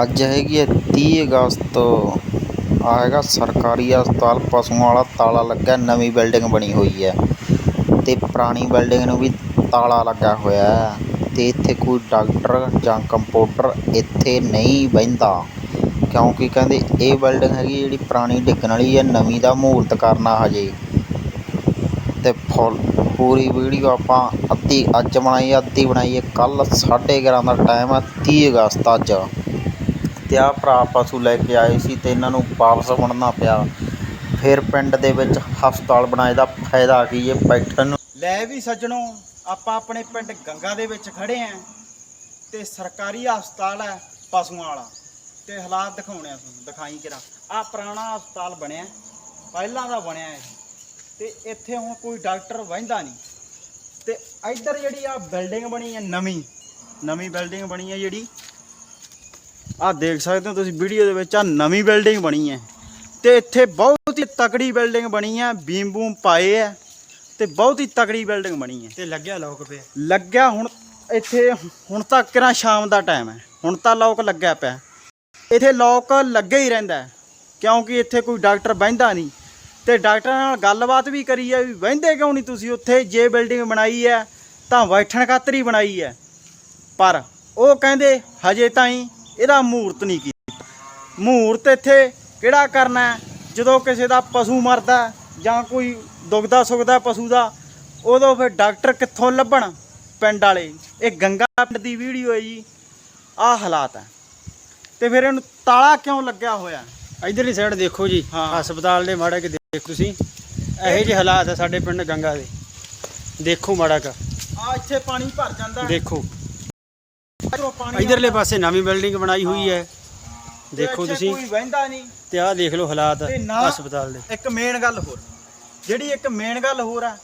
ਅੱਜ ਹੈਗੀ ਹੈ 30 ਅਗਸਤ ਆ ਹੈਗਾ ਸਰਕਾਰੀ ਹਸਪਤਾਲ, ਪਸ਼ੂਆਂ ਵਾਲਾ ਤਾਲਾ ਲੱਗਾ, ਨਵੀਂ ਬਿਲਡਿੰਗ ਬਣੀ ਹੋਈ ਹੈ। ਤੇ ਪੁਰਾਣੀ ਬਿਲਡਿੰਗ ਨੂੰ ਵੀ ਤਾਲਾ ਲੱਗਾ ਹੋਇਆ ਹੈ। ਤੇ ਇੱਥੇ ਕੋਈ ਡਾਕਟਰ ਜਾਂ ਕੰਪਾਊਂਡਰ ਇੱਥੇ ਨਹੀਂ ਬਹਿੰਦਾ। ਕਿਉਂਕਿ ਕਹਿੰਦੇ ਇਹ ਬਿਲਡਿੰਗ ਹੈਗੀ ਜਿਹੜੀ ਪੁਰਾਣੀ ਡਿੱਗਣ ਵਾਲੀ ਹੈ, ਨਵੀਂ ਦਾ ਮਹੂਰਤ ਕਰਨਾ ਹਜੇ। ਤੇ ਫੁੱਲ, ਪੂਰੀ ਵੀਡੀਓ ਆਪਾਂ ਅੱਧੀ, ਅੱਜ ਬਣਾਈ, ਅੱਧੀ ਬਣਾਈ ਹੈ। ਕੱਲ 11:30 ਦਾ ਟਾਈਮ ਹੈ 30 ਅਗਸਤ ਅੱਜ। ਤੇ ਆਹ ਭਰਾ ਪਸ਼ੂ ਲੈ ਕੇ ਆਏ ਸੀ ਤੇ ਇਹਨਾਂ ਨੂੰ ਵਾਪਸ ਮੁੜਨਾ ਪਿਆ। ਫਿਰ ਪਿੰਡ ਦੇ ਵਿੱਚ ਹਸਪਤਾਲ ਬਣਾਏ ਦਾ ਫਾਇਦਾ ਕੀ ਹੈ? ਬੈਠਣ ਨੂੰ ਲੈ ਵੀ ਸੱਜਣੋ, ਆਪਾਂ ਆਪਣੇ ਪਿੰਡ ਗੰਗਾ ਦੇ ਵਿੱਚ ਖੜੇ ਆਂ ਤੇ ਸਰਕਾਰੀ ਹਸਪਤਾਲ ਹੈ ਪਸ਼ੂਆਂ ਵਾਲਾ। ਤੇ ਹਾਲਾਤ ਦਿਖਾਉਣੇ ਆ ਤੁਹਾਨੂੰ, ਦਿਖਾਈ ਕਿਰਾ ਆ ਪੁਰਾਣਾ ਹਸਪਤਾਲ ਬਣਿਆ, ਪਹਿਲਾਂ ਦਾ ਬਣਿਆ ਇਹ। ਤੇ ਇੱਥੇ ਹੁਣ ਕੋਈ ਡਾਕਟਰ ਵਹਿੰਦਾ ਨਹੀਂ। ਤੇ ਇੱਧਰ ਜਿਹੜੀ ਆ ਬਿਲਡਿੰਗ ਬਣੀ ਹੈ ਨਵੀਂ ਨਵੀਂ ਬਿਲਡਿੰਗ ਬਣੀ ਹੈ ਜਿਹੜੀ ਆ ਦੇਖ ਸਕਦੇ ਹੋ ਤੁਸੀਂ ਵੀਡੀਓ ਦੇ ਵਿੱਚ ਆ ਨਵੀਂ ਬਿਲਡਿੰਗ ਬਣੀ ਹੈ। ਤੇ ਇੱਥੇ ਬਹੁਤ ਹੀ ਤਕੜੀ ਬਿਲਡਿੰਗ ਬਣੀ ਹੈ ਬੀਮ ਬੂਮ ਪਾਏ ਹੈ ਤੇ ਬਹੁਤ ਹੀ ਤਕੜੀ ਬਿਲਡਿੰਗ ਬਣੀ ਹੈ। ਤੇ ਲੱਗਿਆ ਲੋਕ ਪਿਆ। ਲੱਗਿਆ ਹੁਣ ਇੱਥੇ ਹੁਣ ਤੱਕ ਕਿਹੜਾ ਸ਼ਾਮ ਦਾ ਟਾਈਮ ਹੈ ਹੁਣ ਤਾਂ ਲੋਕ ਲੱਗਿਆ ਪਿਆ। ਇੱਥੇ ਲੋਕ ਲੱਗੇ ਹੀ ਰਹਿੰਦਾ ਕਿਉਂਕਿ ਇੱਥੇ ਕੋਈ ਡਾਕਟਰ ਬਹਿੰਦਾ ਨਹੀਂ। ਤੇ ਡਾਕਟਰਾਂ ਨਾਲ ਗੱਲਬਾਤ ਵੀ ਕਰੀ ਹੈ ਵੀ ਬਹਿੰਦੇ ਕਿਉਂ ਨਹੀਂ ਤੁਸੀਂ ਉੱਥੇ? ਜੇ ਬਿਲਡਿੰਗ ਬਣਾਈ ਹੈ ਤਾਂ ਬੈਠਣ ਖਾਤਰ ਹੀ ਬਣਾਈ ਹੈ। ਪਰ ਉਹ ਕਹਿੰਦੇ ਹਜੇ ਤਾਈਂ ਇਹਦਾ ਮਹੂਰਤ ਨਹੀਂ ਕੀਤਾ ਮਹੂਰਤ ਇੱਥੇ ਕਿਹੜਾ ਕਰਨਾ ਹੈ? ਜਦੋਂ ਕਿਸੇ ਦਾ ਪਸ਼ੂ ਮਰਦਾ ਹੈ ਜਾਂ ਕੋਈ ਦੁਖਦਾ ਸੁਖਦਾ ਪਸ਼ੂ ਦਾ ਉਦੋਂ ਫਿਰ ਡਾਕਟਰ ਕਿੱਥੋਂ ਲੱਭਣ? ਪਿੰਡ ਵਾਲੇ। ਇਹ ਗੰਗਾ ਪਿੰਡ ਦੀ ਵੀਡੀਓ ਹੈ ਜੀ। ਆਹ ਹਾਲਾਤ ਹੈ। ਤੇ ਫਿਰ ਇਹਨੂੰ ਤਾਲਾ ਕਿਉਂ ਲੱਗਿਆ ਹੋਇਆ ਇਧਰਲੀ ਸਾਈਡ ਦੇਖੋ ਜੀ। ਹਾਂ। ਹਸਪਤਾਲ ਦੇ ਮਾੜਾ ਕਿ ਦੇਖ ਤੁਸੀਂ। ਇਹੋ ਜਿਹੇ ਹਾਲਾਤ ਆ ਸਾਡੇ ਪਿੰਡ ਗੰਗਾ ਦੇ। ਦੇਖੋ ਮਾੜਾ ਕ ਆ ਇੱਥੇ ਪਾਣੀ ਭਰ ਜਾਂਦਾ ਹੈ। ਦੇਖੋ। ਇਧਰਲੇ। ਪਾਸੇ ਨਵੀਂ ਬਿਲਡਿੰਗ ਬਣਾਈ ਹੋਈ ਹੈ। ਦੇਖੋ ਤੁਸੀਂ। ਕੋਈ ਵਹਿੰਦਾ ਨਹੀਂ। ਤੇ ਆਹ ਦੇਖ ਲਓ ਹਾਲਾਤ ਹਸਪਤਾਲ ਦੇ। ਇੱਕ ਮੇਨ ਗੱਲ ਹੋਰ। ਜਿਹੜੀ ਇੱਕ ਮੇਨ ਗੱਲ ਹੋਰ ਆ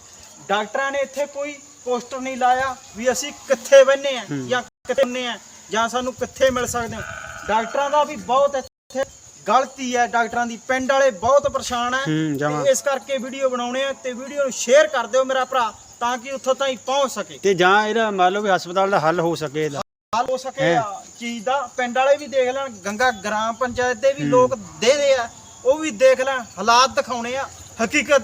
ਡਾਕਟਰਾਂ ਨੇ ਇੱਥੇ ਕੋਈ ਪੋਸਟਰ ਨਹੀਂ ਲਾਇਆ ਵੀ ਅਸੀਂ ਕਿੱਥੇ ਬੈਨੇ ਆ। ਜਾਂ ਕਿੱਥੇ ਨੇ ਆ ਜਾਂ ਸਾਨੂੰ ਕਿੱਥੇ ਮਿਲ ਸਕਦੇ ਹੋ ਡਾਕਟਰਾਂ ਦਾ ਵੀ ਬਹੁਤ ਇੱਥੇ ਗਲਤੀ ਹੈ ਡਾਕਟਰਾਂ ਦੀ ਪਿੰਡ ਵਾਲੇ ਬਹੁਤ ਪਰੇਸ਼ਾਨ ਹੈ। ਤੇ ਇਸ ਕਰਕੇ ਵੀਡੀਓ ਬਣਾਉਣੇ ਆ ਤੇ ਵੀਡੀਓ ਨੂੰ ਸ਼ੇਅਰ ਕਰ ਦਿਓ ਮੇਰਾ ਭਰਾ ਤਾਂ ਕਿ ਉੱਥੋਂ ਤਾਈਂ ਪਹੁੰਚ ਸਕੇ। ਤੇ ਜਾਂ ਇਹਦਾ ਮੰਨ ਲਓ ਵੀ ਹਸਪਤਾਲ ਦਾ ਹੱਲ ਹੋ ਸਕੇ ਹੱਲ ਹੋ ਸਕੇ। ਆ ਚੀਜ਼ ਦਾ ਪਿੰਡ ਵਾਲੇ ਵੀ ਦੇਖ ਲੈਣ ਗੰਗਾ ਗ੍ਰਾਮ ਪੰਚਾਇਤ ਦੇ ਵੀ ਲੋਕ ਦੇ ਦੇ ਆ ਉਹ ਵੀ ਦੇਖ ਲੈਣ ਹਾਲਾਤ ਦਿਖਾਉਣੇ ਆ ਹਕੀਕਤ